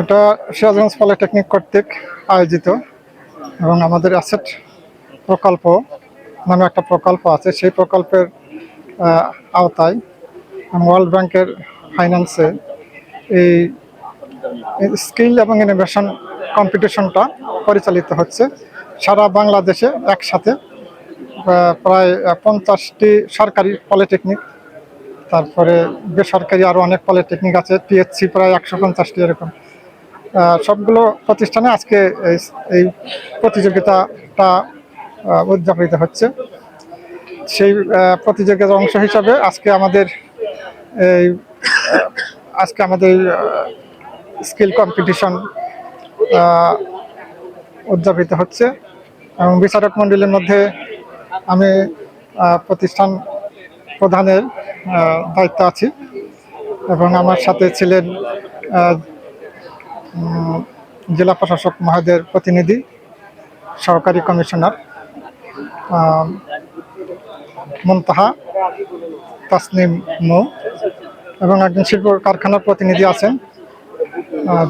এটা সিরাজগঞ্জ পলিটেকনিক কর্তৃক আয়োজিত এবং আমাদের অ্যাসেট প্রকল্প নামে একটা প্রকল্প আছে। সেই প্রকল্পের আওতায় ওয়ার্ল্ড ব্যাংকের ফাইন্যান্সে এই স্কিল এবং ইনোভেশন কম্পিটিশনটা পরিচালিত হচ্ছে। সারা বাংলাদেশে একসাথে প্রায় পঞ্চাশটি সরকারি পলিটেকনিক, তারপরে বেসরকারি আরও অনেক পলিটেকনিক আছে পিএসসি প্রায় একশো পঞ্চাশটি এরকম। সবগুলো প্রতিষ্ঠানে আজকে এই- এই প্রতিযোগিতাটা উদযাপিত হচ্ছে। সেই প্রতিযোগিতার অংশ হিসাবে আজকে আমাদের এই আজকে আমাদের স্কিল কম্পিটিশন উদযাপিত হচ্ছে। এবং বিচারক মণ্ডলীর মধ্যে আমি প্রতিষ্ঠান প্রধানের দায়িত্ব আছি এবং আমার সাথে ছিলেন জেলা প্রশাসক মহোদয়ের প্রতিনিধি, সহকারী কমিশনার মুনতাহা তাসনিম মৌ এবং একজন শিল্প কারখানার প্রতিনিধি আছেন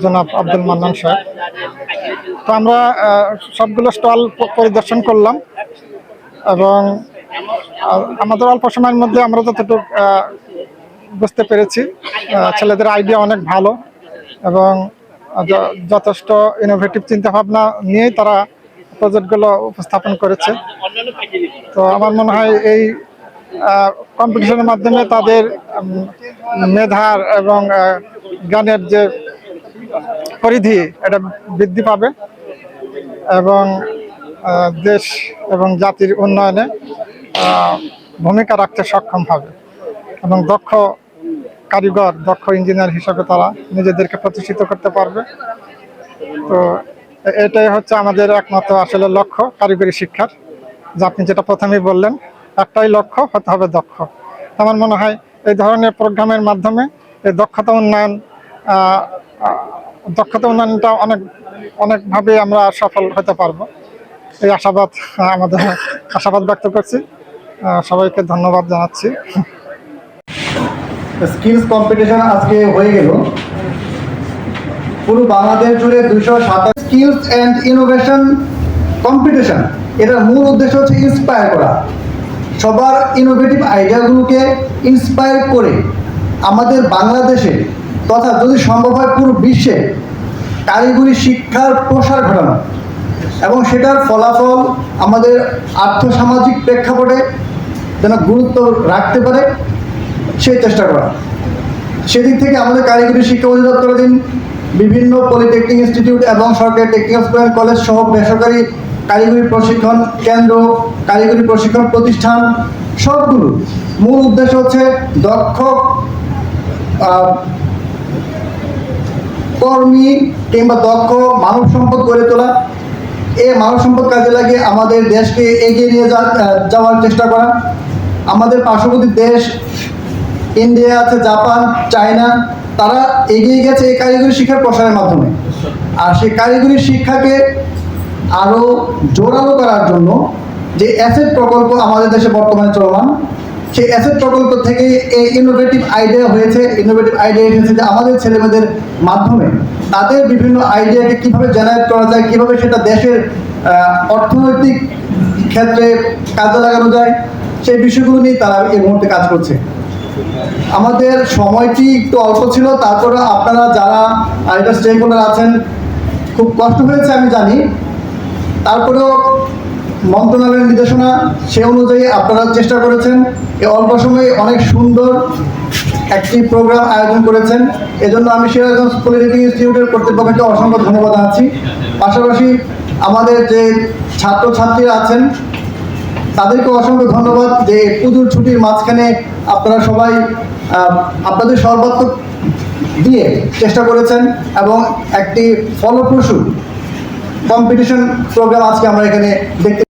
জনাব আব্দুল মান্নান সাহেব। তো আমরা সবগুলো স্টল পরিদর্শন করলাম এবং আমাদের অল্প সময়ের মধ্যে আমরা যতটুকু বুঝতে পেরেছি ছেলেদের আইডিয়া অনেক ভালো এবং যথেষ্ট ইনোভেটিভ চিন্তাভাবনা নিয়েই তারা প্রজেক্টগুলো উপস্থাপন করেছে। তো আমার মনে হয় এই কম্পিটিশনের মাধ্যমে তাদের মেধার এবং জ্ঞানের যে পরিধি, এটা বৃদ্ধি পাবে। এবং দেশ এবং জাতির উন্নয়নে ভূমিকা রাখতে সক্ষম হবে এবং দক্ষ কারিগর, দক্ষ ইঞ্জিনিয়ার হিসাবে তারা নিজেদেরকে প্রতিষ্ঠিত করতে পারবে। তো এটাই হচ্ছে আমাদের একমাত্র আসলে লক্ষ্য কারিগরি শিক্ষার। যে আপনি যেটা প্রথমেই বললেন, একটাই লক্ষ্য হতে হবে দক্ষ। আমার মনে হয় এই ধরনের প্রোগ্রামের মাধ্যমে এই দক্ষতা উন্নয়ন দক্ষতা উন্নয়নটা অনেক অনেকভাবে আমরা সফল হতে পারব। এই আশাবাদ, আমাদের আশাবাদ ব্যক্ত করছি। সবাইকে ধন্যবাদ জানাচ্ছি। স্কিলস কম্পিটিশন আজকে হয়ে গেল। পুরো বাংলাদেশ জুড়ে দুইশো সাতাশ স্কিলস অ্যান্ড ইনোভেশন কম্পিটিশন এটার মূল উদ্দেশ্য হচ্ছে ইন্সপায়ার করা। সবার ইনোভেটিভ আইডিয়াগুলোকে ইন্সপায়ার করে আমাদের বাংলাদেশে তথা যদি সম্ভব হয় পুরো বিশ্বে কারিগরি শিক্ষার প্রসার ঘটানো। এবং সেটার ফলাফল আমাদের আর্থসামাজিক প্রেক্ষাপটে যেন গুরুত্ব রাখতে পারে, সেই চেষ্টা করা। সেদিক থেকে আমাদের কারিগরি শিক্ষা অধিদপ্তরাধীন বিভিন্ন পলিটেকনিক ইনস্টিটিউট এবং সরকারি টেকনিক্যাল স্কুল কলেজ সহ বেসরকারি কারিগরি প্রশিক্ষণ কেন্দ্র, কারিগরি প্রশিক্ষণ প্রতিষ্ঠান, সবগুলো। মূল উদ্দেশ্য হচ্ছে দক্ষ কর্মী কিংবা দক্ষ মানব সম্পদ গড়ে তোলা এই মানব সম্পদ কাজে লাগিয়ে আমাদের দেশকে এগিয়ে নিয়ে যাওয়ার চেষ্টা করা। আমাদের পার্শ্ববর্তী দেশ, ইন্ডিয়া আছে, জাপান, চায়না, তারা এগিয়ে গেছে এই কারিগরি শিক্ষার প্রসারের মাধ্যমে। আর সেই কারিগরি শিক্ষাকে আরও জোরালো করার জন্য যে অ্যাসেট প্রকল্প আমাদের দেশে বর্তমানে চলমান সেই অ্যাসেট প্রকল্প থেকে এই ইনোভেটিভ আইডিয়া হয়েছে। ইনোভেটিভ আইডিয়া এসেছে যে আমাদের ছেলেমেয়েদের মাধ্যমে তাদের বিভিন্ন আইডিয়াকে কীভাবে জেনারেট করা যায়, কীভাবে সেটা দেশের অর্থনৈতিক ক্ষেত্রে কাজে লাগানো যায়, সেই বিষয়গুলো নিয়ে তারা এই মুহূর্তে কাজ করছে। আমাদের সময়টি একটু অল্প ছিল তারপরে আপনারা যারা এটা স্টেক হোল্ডার আছেন, খুব কষ্ট হয়েছে আমি জানি। তারপরেও মন্ত্রণালয়ের নির্দেশনা সে অনুযায়ী আপনারা চেষ্টা করেছেন। এই অল্প সময়ে অনেক সুন্দর একটি প্রোগ্রাম আয়োজন করেছেন। এজন্য আমি সিরাজগঞ্জ পলিটেকনিক ইনস্টিটিউটের কর্তৃপক্ষকে অসংখ্য ধন্যবাদ জানাচ্ছি। পাশাপাশি আমাদের যে ছাত্রছাত্রীরা আছেন তাদেরকে অসংখ্য ধন্যবাদ যে পুজোর ছুটির মাঝখানে আপনারা সবাই আপনাদের সর্বাত্মক দিয়ে চেষ্টা করেছেন এবং একটি ফলপ্রসূ কম্পিটিশন প্রোগ্রাম আজকে আমরা এখানে দেখতে